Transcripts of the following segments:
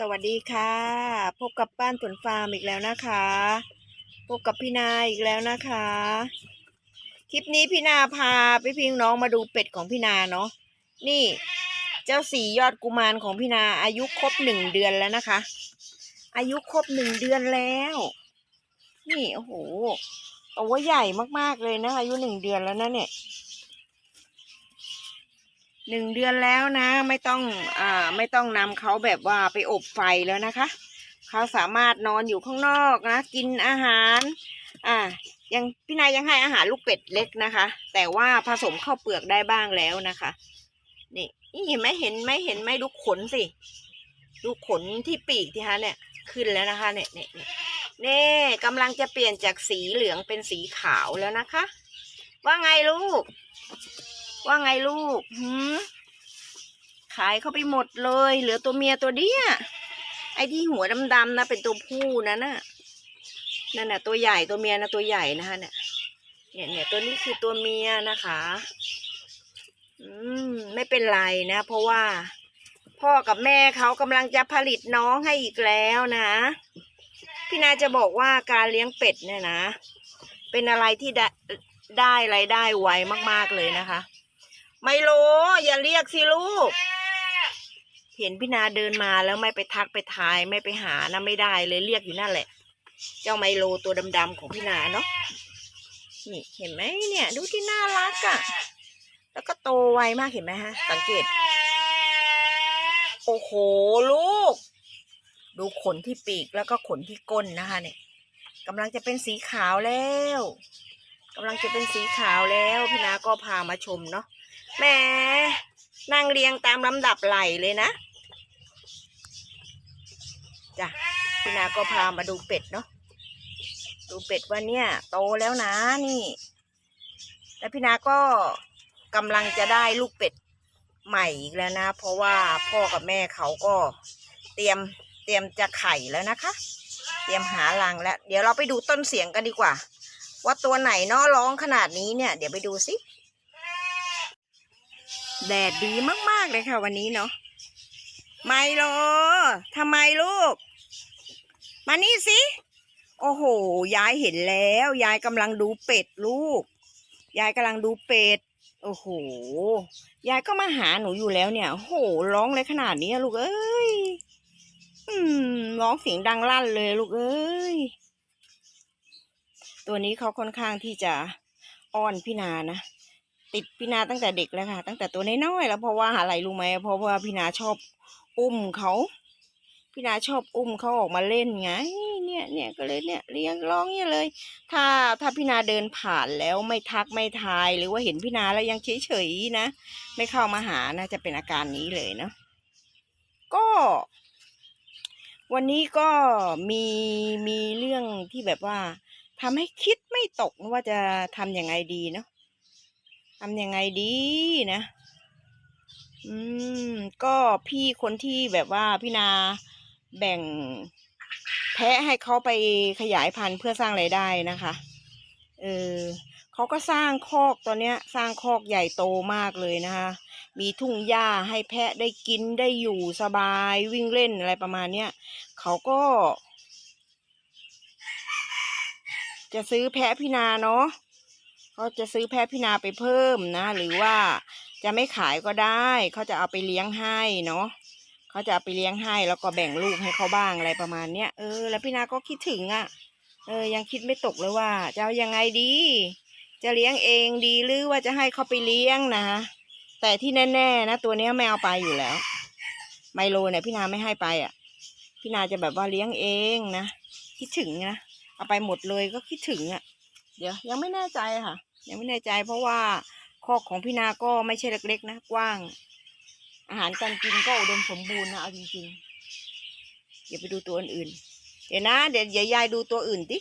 สวัสดีค่ะ พบกับบ้านสวนฟาร์มอีกแล้วนะคะ พบกับพี่นาอีกแล้วนะคะ คลิปนี้พี่นาพาพี่พิงน้องมาดูเป็ดของพี่นาเนาะนี่เจ้าสียอดกุมารของพี่นาอายุครบหนึ่งเดือนแล้วนะคะ อายุครบหนึ่งเดือนแล้ว นี่โอ้โหตัวใหญ่มากๆเลยนะอายุหนึ่งเดือนแล้วนะเนี่ย หนึ่งเดือนแล้วนะ ไม่ต้องอ่าไม่ต้องนำเขาแบบว่าไปอบไฟแล้วนะคะ เขาสามารถนอนอยู่ข้างนอกนะ กินอาหารอ่ายังพี่นายยังให้อาหารลูกเป็ดเล็กนะคะ แต่ว่าผสมข้าวเปลือกได้บ้างแล้วนะคะ นี่นี่เห็นไหมเห็นไหมเห็นไหมดูขนสิดูขนที่ปีกที่ฮะเนี่ยขึ้นแล้วนะคะเนี่ยเนี่ยเนี่ยนี่กำลังจะเปลี่ยนจากสีเหลืองเป็นสีขาวแล้วนะคะ ว่าไงลูก ว่าไงลูกหืมขายเข้าไปหมดเลย เหลือตัวเมียตัวเดียไอ้ที่หัวดำๆนะเป็นตัวผู้นะน่ะนั่นน่ะตัวใหญ่ตัวเมียนะตัวใหญ่นะคะเนี่ยเนี่ยเนี่ยตัวนี้คือตัวเมียนะคะ อืมไม่เป็นไรนะ เพราะว่า พ่อกับแม่เขากำลังจะผลิตน้องให้อีกแล้วนะ พี่นาจะบอกว่าการเลี้ยงเป็ดเนี่ยนะ เป็นอะไรที่ได้ได้รายได้ไวมากๆเลยนะคะ ไมโลอย่าเรียกสิลูก เห็นพี่นาเดินมาแล้วไม่ไปทักไปทายไม่ไปหานะไม่ได้เลยเรียกอยู่นั่นแหละ เจ้าไมโลตัวดำๆของพี่นาเนาะนี่เห็นไหมเนี่ย ดูที่น่ารักอะ่ะ แล้วก็โตไวมากเห็นไหมฮะ สังเกต โอ้โหลูก ดูขนที่ปีกแล้วก็ขนที่ก้นนะคะเนี่ยกำลังจะเป็นสีขาวแล้วกำลังจะเป็นสีขาวแล้วพี่นาก็พามาชมเนาะ แหมนั่งเรียงตามลำดับไหลเลยนะจ้ะพี่นาก็พามาดูเป็ดเนาะดูเป็ดว่าเนี่ย โตแล้วนะนี่ แล้วพี่นาก็กำลังจะได้ลูกเป็ดใหม่อีกแล้วนะ เพราะว่าพ่อกับแม่เขาก็เตรียมเตรียมจะไข่แล้วนะคะ เตรียมหารังแล้ว เดี๋ยวเราไปดูต้นเสียงกันดีกว่า ว่าตัวไหนเนาะร้องขนาดนี้เนี่ย เดี๋ยวไปดูสิ แดดดีมาก ๆ เลยค่ะวันนี้เนาะไมโลทำไมลูก มานี่สิ โอ้โห ยายเห็นแล้ว ยายกำลังดูเป็ดลูก ยายกำลังดูเป็ด โอ้โห ยายก็มาหาหนูอยู่แล้วเนี่ย โอ้โห ร้องเลยขนาดนี้ลูกเอ้ย อืม ร้องเสียงดังลั่นเลยลูกเอ้ย ตัวนี้เขาค่อนข้างที่จะอ้อนพี่นานะ ติดพี่นาตั้งแต่เด็กแล้วค่ะ ตั้งแต่ตัวน้อยๆแล้วเพราะว่าอะไรรู้ไหมเพราะว่าพี่นาชอบอุ้มเขาพี่นาชอบอุ้มเขาออกมาเล่นไง เนี่ยเนี่ยก็เลยเนี่ยเลี้ยงร้องเนี่ยเลย ถ้าถ้าพี่นาเดินผ่านแล้วไม่ทักไม่ทาย หรือว่าเห็นพี่นาแล้วยังเฉยๆนะไม่เข้ามาหานะจะเป็นอาการนี้เลยเนาะก็ วันนี้ก็มีมีเรื่องที่แบบว่าทำให้คิดไม่ตกว่าจะทำยังไงดีเนาะ ทำยังไงดีนะ อืม ก็พี่คนที่แบบว่าพี่นาแบ่งแพะให้เขาไปขยายพันธุ์เพื่อสร้างไรายได้นะคะ เออเขาก็สร้างคอกตัวเนี้ย สร้างคอกใหญ่โตมากเลยนะคะ มีทุ่งหญ้าให้แพะได้กินได้อยู่สบายวิ่งเล่นอะไรประมาณเนี้ยเขาก็ จะซื้อแพะพี่นาเนาะ เขาจะซื้อแพะพี่นาไปเพิ่มนะ หรือว่าจะไม่ขายก็ได้เขาจะเอาไปเลี้ยงให้เนาะเขาจะเอาไปเลี้ยงให้แล้วก็แบ่งลูกให้เขาบ้างอะไรประมาณเนี้ยเออแล้วพี่นาก็คิดถึงอะ่ะ เออ ยังคิดไม่ตกเลยว่า จะเอายังไงดี จะเลี้ยงเองดีหรือว่าจะให้เขาไปเลี้ยงนะแต่ที่แน่ๆนะตัวเนี้ยไม่เอาไปอยู่แล้ว ไมโลเนี่ยพี่นาไม่ให้ไปอะ พี่นาจะแบบว่าเลี้ยงเองนะคิดถึงนะเอาไปหมดเลยก็คิดถึงอะ เดี๋ยวยังไม่แน่ใจค่ะ ยังไม่แน่ใจเพราะว่าคอกของพี่นาก็ไม่ใช่เล็กๆนะกว้าง อาหารการกินก็อุดมสมบูรณ์นะเอาจริงๆ เดี๋ยวไปดูตัวอื่นเดี๋ยวนะ เดี๋ยวยยายดูตัวอื่นดิ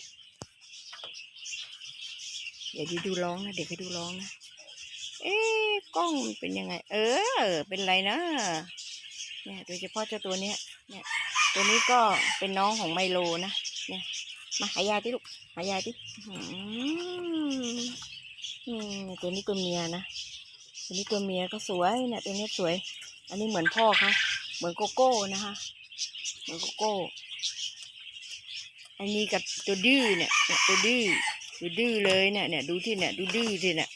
เดี๋ยวดีดูร้องนะเดี๋ยวไปดูร้องนะเอ๊ะกล้องมันเป็นยังไง เออ เป็นไรนะเนี่ยโดยเฉพาะเจ้าตัวเนี้ยเนี่ย ตัวนี้ก็เป็นน้องของไมโลนะเนี่ย มาหายาที่ลูกหายาที่ อืมตัวนี้ตัวเมียนะตัวนี้ตัวเมียก็สวยเนี่ยตัวนี้สวย อันนี้เหมือนพ่อเขาเหมือนโกโก้นะคะ เหมือนโกโก้ อันนี้กับตัวดื้อเนี่ยเนี่ยตัวดื้อตัวดื้อเลยเนี่ยเนี่ยดูที่เนี่ยดูดื้อที่เนี่ย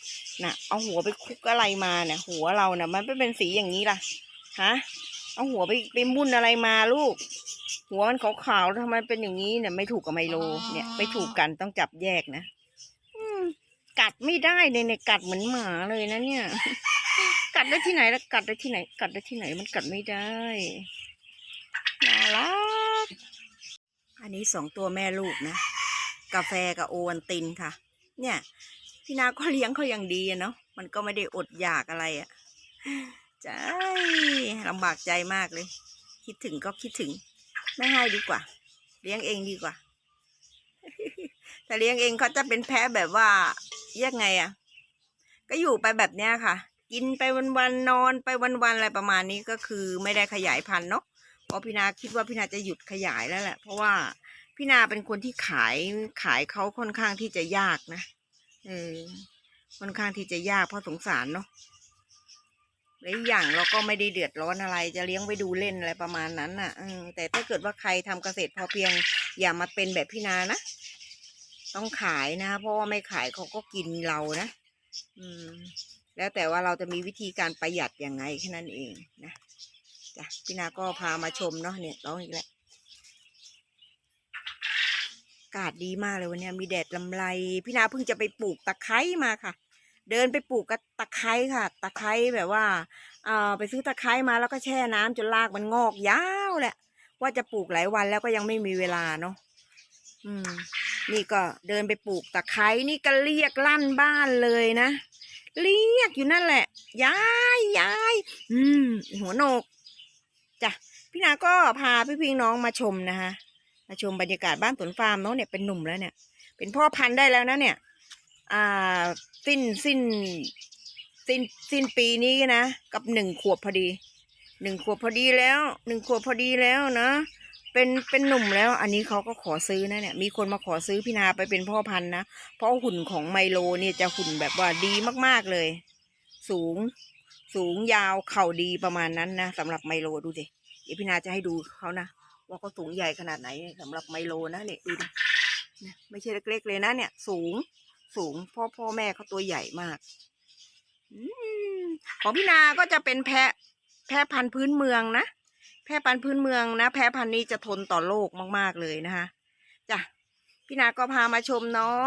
น่ะเอาหัวไปคลุกอะไรมาเนี่ยหัวเราเนี่ยมันไม่เป็นสีอย่างนี้ล่ะฮะเอาหัวไปไปมุ่นอะไรมาลูก หัวมันขาวๆทำไมเป็นอย่างนี้เนี่ยไม่ถูกกับไมโลเนี่ยไม่ถูกกันต้องจับแยกนะ กัดไม่ได้เลยเนี่ยกัดเหมือนหมาเลยนะเนี่ย กัดได้ที่ไหนแล้วกัดได้ที่ไหน กัดได้ที่ไหนมันกัดไม่ได้น่ารักอันนี้สองตัวแม่ลูกนะ กาแฟกับโอวันตินค่ะ เนี่ย พี่นาก็เลี้ยงเขาอย่างดีเนาะมันก็ไม่ได้อดอยากอะไรอะ่ะใจลำบากใจมากเลย คิดถึงก็คิดถึง ไม่ให้ดีกว่า เลี้ยงเองดีกว่าแต่เลี้ยงเองเขาจะเป็นแพ้แบบว่า ยังไงอะ่ะ ก็อยู่ไปแบบเนี้ยค่ะ กินไปวันๆนอนไปวันๆอะไรประมาณนี้ก็คือไม่ได้ขยายพันธุ์เนาะเพราะพี่นาคิดว่าพี่นาจะหยุดขยายแล้วแหละ เพราะว่าพี่นาเป็นคนที่ขายขายเขาค่อนข้างที่จะยากนะเออค่อนข้างที่จะยากเพราะสงสารเนาะและอีกอย่างเราก็ไม่ได้เดือดร้อนอะไร จะเลี้ยงไว้ดูเล่นอะไรประมาณนั้นน่ะแต่ถ้าเกิดว่าใครทำเกษตรพอเพียงอย่ามาเป็นแบบพี่นานะ ต้องขายนะเพราะว่าไม่ขายเขาก็กินเรานะ อืม แล้วแต่ว่าเราจะมีวิธีการประหยัดยังไงแค่นั้นเองนะจ้ะพี่นาก็พามาชมเนาะเนี่ยร้องอีกแล้วอากาศดีมากเลยวันนี้มีแดดลำไรพี่นาเพิ่งจะไปปลูกตะไคร้มาค่ะ เดินไปปลูกกับตะไคร้ค่ะ ตะไคร้แบบว่าเอ่อไปซื้อตะไคร้มาแล้วก็แช่น้ำจนรากมันงอกยาวแหละ ว่าจะปลูกหลายวันแล้วก็ยังไม่มีเวลาเนาะอืม นี่ก็เดินไปปลูกตะไคร้นี่ก็เรียกลั่นบ้านเลยนะ เรียกอยู่นั่นแหละ ยายยายอืม หัวโหนกจ้ะพี่นาก็พาพี่พิงน้องมาชมนะคะมาชมบรรยากาศบ้านสวนฟาร์มเนาะเนี่ยเป็นหนุ่มแล้วเนี่ย เป็นพ่อพันธุ์ได้แล้วนะเนี่ย อ่า สิ้นสิ้น สิ้นสิ้นปีนี้นะ กับหนึ่งขวบพอดีหนึ่งขวบพอดีแล้วหนึ่งขวบพอดีแล้วนะ เป็นเป็นหนุ่มแล้วอันนี้เขาก็ขอซื้อนะเนี่ยมีคนมาขอซื้อพี่นาไปเป็นพ่อพันธุ์นะ เพราะหุ่นของไมโลเนี่ยจะหุ่นแบบว่าดีมากๆเลย สูงสูงยาวเข่าดีประมาณนั้นนะสำหรับไมโลดูสิเดี๋ยวพี่นาจะให้ดูเขานะว่าเขาสูงใหญ่ขนาดไหนสำหรับไมโลนะเนี่ยดูดิเนี่ยไม่ใช่เล็กๆเลยนะเนี่ย สูงสูงพ่อพ่อแม่เขาตัวใหญ่มากอของพี่นาก็จะเป็นแพะแพะพันธุ์พื้นเมืองนะ แพะพันธุ์พื้นเมืองนะ แพะพันธุ์นี้จะทนต่อโรคมากๆเลยนะคะจ้ะพี่นาก็พามาชมเนาะ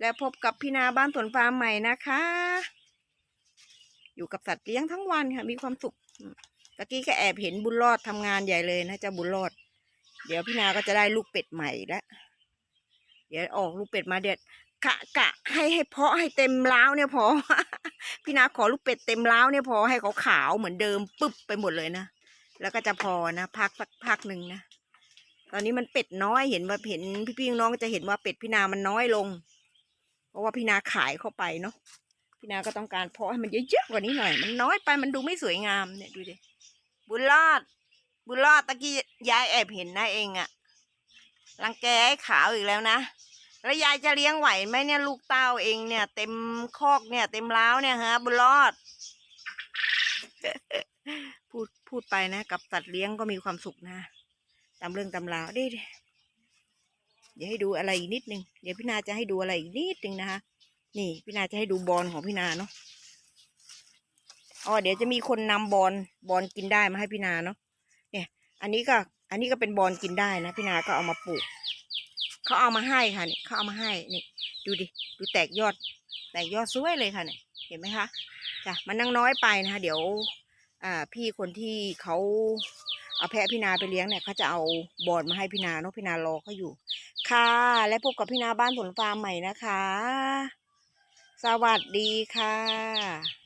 แล้วพบกับพี่นาบ้านสวนฟาร์มใหม่นะคะ อยู่กับสัตว์เลี้ยงทั้งวันค่ะ มีความสุขตะกี้ก็แอบเห็นบุญรอดทำงานใหญ่เลยนะเจ้าบุญรอด เดี๋ยวพี่นาก็จะได้ลูกเป็ดใหม่แล้วเดี๋ยวออกลูกเป็ดมาเด็ดกะกะให้ให้เพาะให้เต็มล้าวเนี่ยพอพี่นาขอลูกเป็ดเต็มล้าวเนี่ยพอให้เขาขาวเหมือนเดิมปึ๊บไปหมดเลยนะ แล้วก็จะพอนะพักสักพักหนึ่งนะตอนนี้มันเป็ดน้อยเห็นว่าเห็นพี่ๆน้องก็จะเห็นว่าเป็ดพี่นามันน้อยลง เพราะว่าพี่นาขายเข้าไปเนาะพี่นาก็ต้องการเพาะให้มันเยอะๆกว่านี้หน่อย มันน้อยไปมันดูไม่สวยงามเนี่ยดูดิบุญรอด บุญรอดตะกี้ยายแอบเห็นนะเองอะรังแกไอ้ขาวอีกแล้วนะแล้วยายจะเลี้ยงไหวไหมเนี่ยลูกเต้าเองเนี่ย เต็มคอกเนี่ย เต็มล้าวเนี่ยฮะ บุญรอด พูดไปนะ กับสัตว์เลี้ยงก็มีความสุขนะ ตามเรื่องตำราวดิเดี๋ยวให้ดูอะไรอีกนิดนึง เดี๋ยวพี่นาจะให้ดูอะไรอีกนิดนึงนะคะ นี่พี่นาจะให้ดูบอลของพี่นาเนาะ อ๋อเดี๋ยวจะมีคนนำบอลบอลกินได้มาให้พี่นาเนาะ เนี่ย อันนี้ก็อันนี้ก็เป็นบอลกินได้นะพี่นาก็เอามาปลูก เขาเอามาให้ค่ะเนี่ยเขาเอามาให้ นี่ ดูดิ ดูแตกยอด แตกยอดสวยเลยค่ะเนี่ย เห็นไหมคะ จ้ะ มันนั่งน้อยไปนะคะเดี๋ยว อ่าพี่คนที่เขาเอาแพะพี่นาไปเลี้ยงเนี่ยเขาจะเอาบอดมาให้พี่นาเนาะพี่นารอเขาอยู่ ค่ะ และพบกับพี่นาบ้านสวนฟาร์มใหม่นะคะ สวัสดีค่ะ